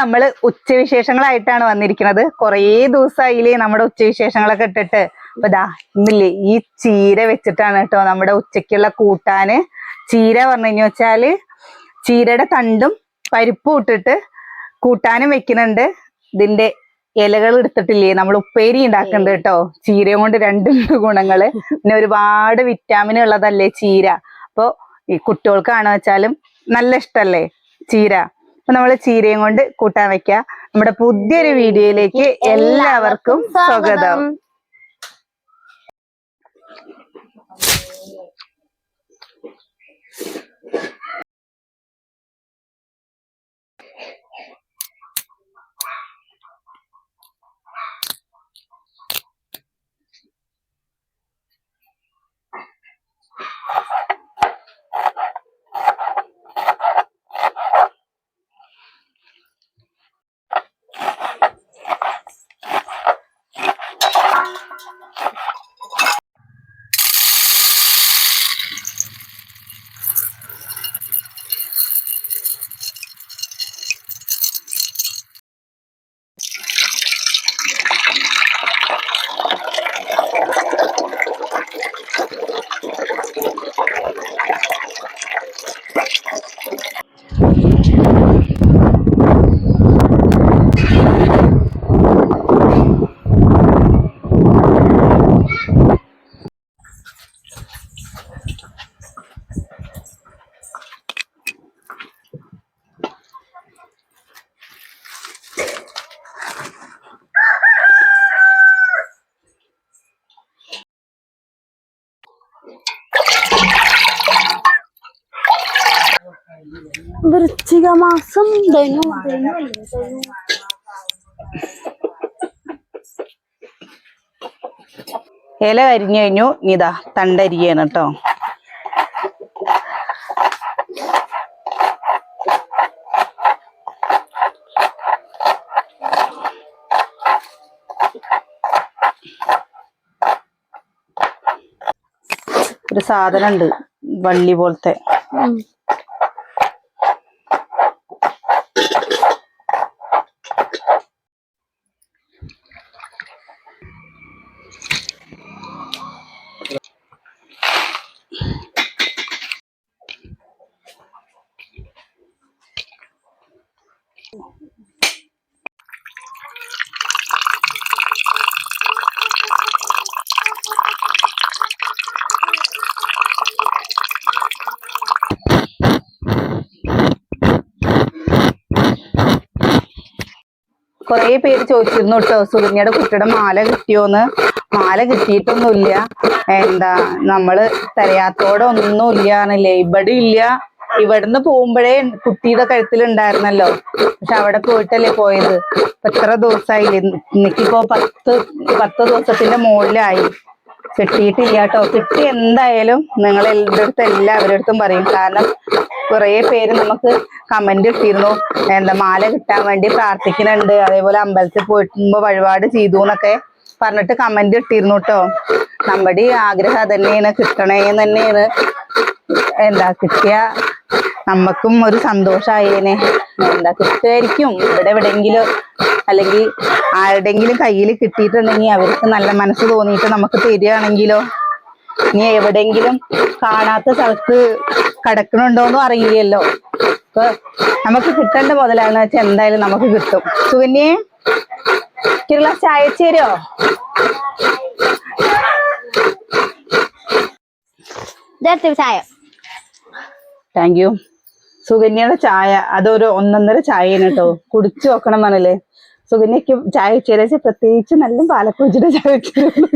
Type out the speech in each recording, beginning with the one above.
നമ്മൾ ഉച്ചവിശേഷങ്ങളായിട്ടാണ് വന്നിരിക്കുന്നത്. കുറേ ദിവസമായില്ലേ നമ്മുടെ ഉച്ചവിശേഷങ്ങളൊക്കെ ഇട്ടിട്ട്. അപ്പൊ ദാ ഇന്നില്ലേ ഈ ചീര വെച്ചിട്ടാണ് കേട്ടോ നമ്മുടെ ഉച്ചയ്ക്കുള്ള കൂട്ടാന്. ചീര പറഞ്ഞു കഴിഞ്ഞു വെച്ചാൽ ചീരയുടെ തണ്ടും പരിപ്പും ഇട്ടിട്ട് കൂട്ടാനും വെക്കുന്നുണ്ട്. ഇതിന്റെ ഇലകൾ എടുത്തിട്ടില്ലേ? നമ്മൾ ഉപ്പേരി ഉണ്ടാക്കുന്നുണ്ട് കേട്ടോ. ചീര കൊണ്ട് രണ്ടുണ്ട് ഗുണങ്ങൾ. പിന്നെ ഒരുപാട് വിറ്റാമിൻ ഉള്ളതല്ലേ ചീര. അപ്പോ ഈ കുട്ടികൾക്കാണെന്ന് വെച്ചാലും നല്ല ഇഷ്ടല്ലേ ചീര? അപ്പൊ നമ്മൾ ചീരയും കൊണ്ട് കൂട്ടാൻ വെക്കാം നമ്മുടെ പുതിയൊരു വീഡിയോയിലേക്ക് എല്ലാവർക്കും സ്വാഗതം. വൃശ്ചിക മാസം ധനു ധനു ഇല അരിഞ്ഞു കഴിഞ്ഞു. ഇതാ തണ്ടരിയാണ് കേട്ടോ. ഒരു സാധനം ഉണ്ട് വള്ളി പോലത്തെ. കൊറേ പേര് ചോദിച്ചിരുന്നു കേട്ടോ സുകന്യയുടെ കുട്ടിയുടെ മാല കിട്ടിയോന്ന്. മാല കിട്ടിയിട്ടൊന്നുമില്ല. എന്താ നമ്മൾ തിരയാത്തോടെ ഒന്നുമില്ല ആണല്ലേ ഇവിടെ ഇല്ല ഇവിടുന്ന് പോകുമ്പോഴേ കുട്ടിയുടെ കഴുത്തിലുണ്ടായിരുന്നല്ലോ. പക്ഷെ അവിടെ പോയിട്ടല്ലേ പോയത്? എത്ര ദിവസമായില്ലേ എനിക്കിപ്പോ പത്ത് പത്ത് ദിവസത്തിന്റെ മുകളിലായി. കിട്ടിയിട്ടില്ല കേട്ടോ കിട്ടി എന്തായാലും നിങ്ങൾ എന്റെ അടുത്ത് എല്ലാവരുടെ അടുത്തും പറയും. കാരണം കുറേ പേര് നമുക്ക് കമന്റ് ഇട്ടിരുന്നു. എന്താ മാല കിട്ടാൻ വേണ്ടി പ്രാർത്ഥിക്കുന്നുണ്ട്. അതേപോലെ അമ്പലത്തിൽ പോയിട്ടുമ്പോ വഴിപാട് ചെയ്തു എന്നൊക്കെ പറഞ്ഞിട്ട് കമന്റ് ഇട്ടിരുന്നു കേട്ടോ നമ്മുടെ ആഗ്രഹം അതന്നെയാണ്. കിട്ടണേന്ന് തന്നെയാണ്. എന്താ കിട്ടിയ നമ്മക്കും ഒരു സന്തോഷായേനെ. എന്താ കിട്ടുമായിരിക്കും. ഇവിടെ എവിടെയെങ്കിലും അല്ലെങ്കിൽ ആരുടെങ്കിലും കയ്യിൽ കിട്ടിയിട്ടുണ്ടെങ്കിൽ അവർക്ക് നല്ല മനസ്സ് തോന്നിയിട്ട് നമുക്ക് തരികയാണെങ്കിലോ? ഇനി എവിടെയെങ്കിലും കാണാത്ത സ്ഥലത്ത് കിടക്കണുണ്ടോന്നും അറിയില്ലല്ലോ. അപ്പൊ നമുക്ക് കിട്ടേണ്ട മുതലാണെന്ന് വെച്ചാൽ എന്തായാലും നമുക്ക് കിട്ടും. സുകന്യെ ഒരു ഗ്ലാസ് ചായ ചേരോ ചായ. താങ്ക് യു സുകന്യയുടെ ചായ അതൊരു ഒന്നൊന്നര ചായയാണ് കേട്ടോ കുടിച്ചു നോക്കണം പറഞ്ഞല്ലേ? സുകന്യക്ക് ചായ ചേരാച്ച പ്രത്യേകിച്ച് നല്ല പാലൊക്കെ വെച്ചിട്ട് ചായ വെച്ചിട്ടുള്ളൂ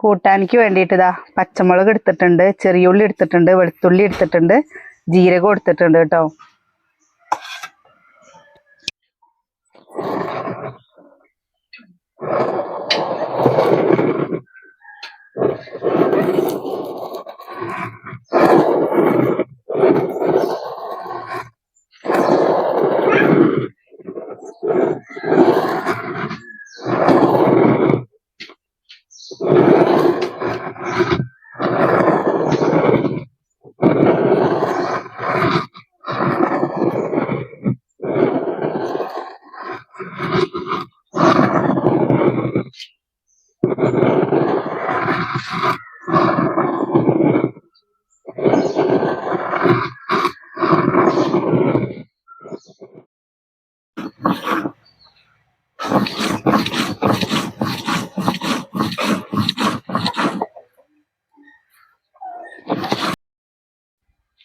കൂട്ടാനിക്ക് വേണ്ടിയിട്ട് ഇതാ പച്ചമുളക് എടുത്തിട്ടുണ്ട് ചെറിയുള്ളി എടുത്തിട്ടുണ്ട് വെളുത്തുള്ളി എടുത്തിട്ടുണ്ട് ജീരകം എടുത്തിട്ടുണ്ട് കേട്ടോ.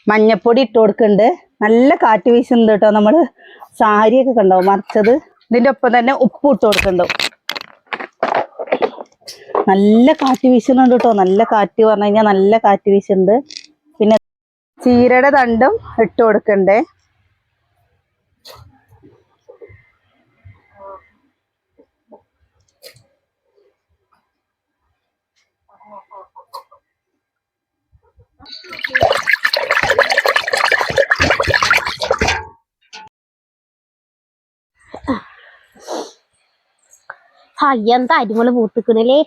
മഞ്ഞപ്പൊടി ഇട്ട് കൊടുക്കുന്നുണ്ട്. നല്ല കാറ്റ് വീശുന്നുണ്ട് കേട്ടോ നമ്മൾ. സാരിയൊക്കെ കണ്ടോ? മറിച്ചത്. ഇതിന്റെ ഒപ്പം തന്നെ ഉപ്പ് ഇട്ട് കൊടുക്കുന്നുണ്ട്. നല്ല കാറ്റ് വീശുന്നുണ്ട് കേട്ടോ. നല്ല കാറ്റ് പറഞ്ഞു കഴിഞ്ഞാൽ നല്ല കാറ്റ് വീശുന്നുണ്ട്. പിന്നെ ചീരയുടെ തണ്ടും ഇട്ട് കൊടുക്കണ്ടേ ഹായ് എന്താ അരിമുള പൂത്തിക്കണല്ലേ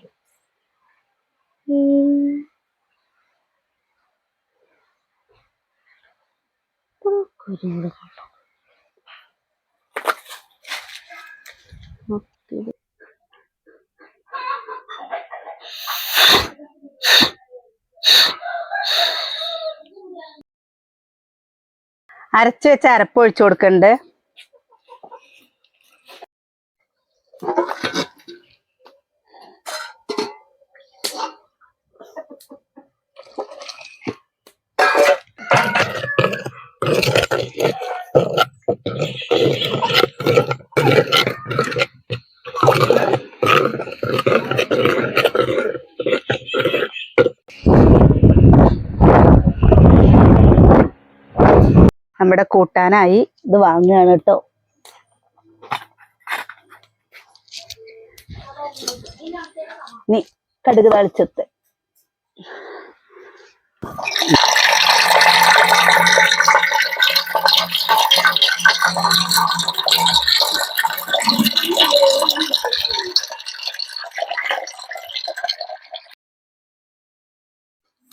അരച്ചു വെച്ച അരപ്പ് ഒഴിച്ചു കൊടുക്കണ്ട്. നമ്മുടെ കൂട്ടാനായി ഇത് വാങ്ങുകയാണ് കേട്ടോ. നീ കടുക് തളിച്ചത്ത്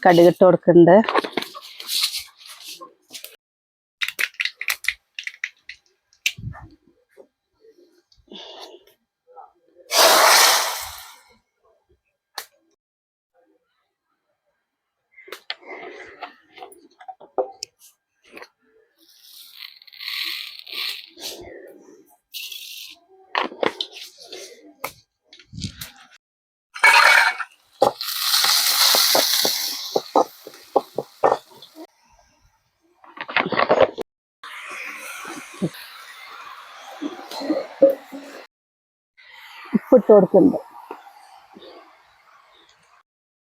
കടുക് ഇട്ട് കൊടുക്കുന്നുണ്ട് ഉപ്പിട്ട് കൊടുക്കുന്നുണ്ട്.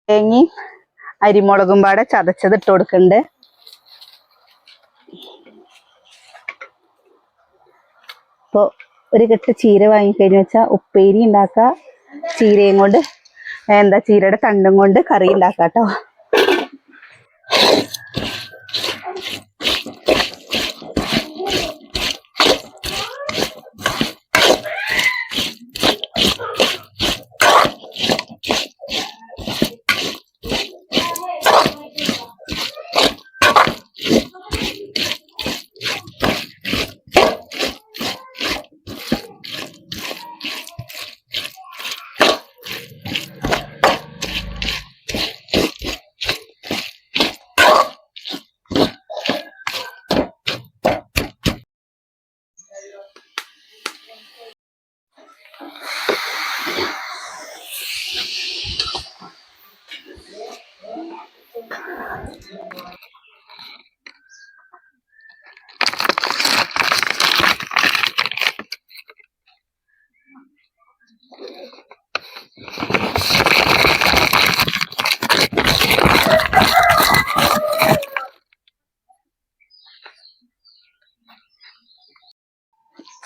തേങ്ങി അരിമുളകും പാടെ ചതച്ചത് ഇട്ട് കൊടുക്കുന്നുണ്ട്. ഇപ്പോൾ ഒരു കെട്ട് ചീര വാങ്ങിക്കഴിഞ്ഞ വെച്ചാൽ ഉപ്പേരി ഉണ്ടാക്കുക ചീരയും കൊണ്ട് എന്താ ചീരയുടെ തണ്ടും കൊണ്ട് കറി ഉണ്ടാക്കാം കേട്ടോ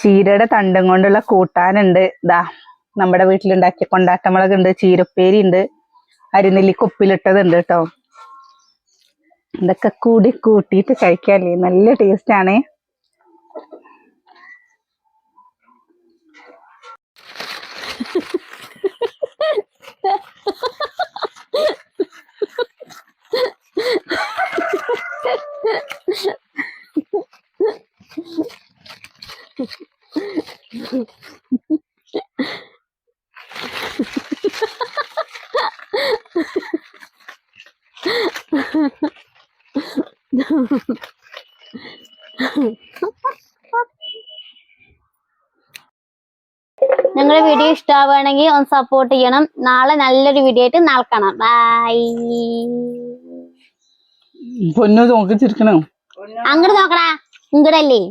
ചീരയുടെ തണ്ടും കൊണ്ടുള്ള കൂട്ടാനുണ്ട്. ഇതാ നമ്മുടെ വീട്ടിലുണ്ടാക്കിയ കൊണ്ടാട്ടമുളക് ഉണ്ട് ചീരപ്പേരി ഉണ്ട് അരിനെല്ലി കുപ്പിലിട്ടതുണ്ട് കേട്ടോ ഇതൊക്കെ കൂടി കൂട്ടിയിട്ട് കഴിക്കാല്ലേ? നല്ല ടേസ്റ്റ് ആണ്. ഞങ്ങളുടെ വീഡിയോ ഇഷ്ടമാവുകയാണെങ്കിൽ ഒന്ന് സപ്പോർട്ട് ചെയ്യണം. നാളെ നല്ലൊരു വീഡിയോ ആയിട്ട് നാളെ കാണാം. ബൈ പൊന്നു നോക്കിച്ചിരിക്കണോ. അങ്ങോട്ട് നോക്കടാ. ഇങ്ങടല്ലേ?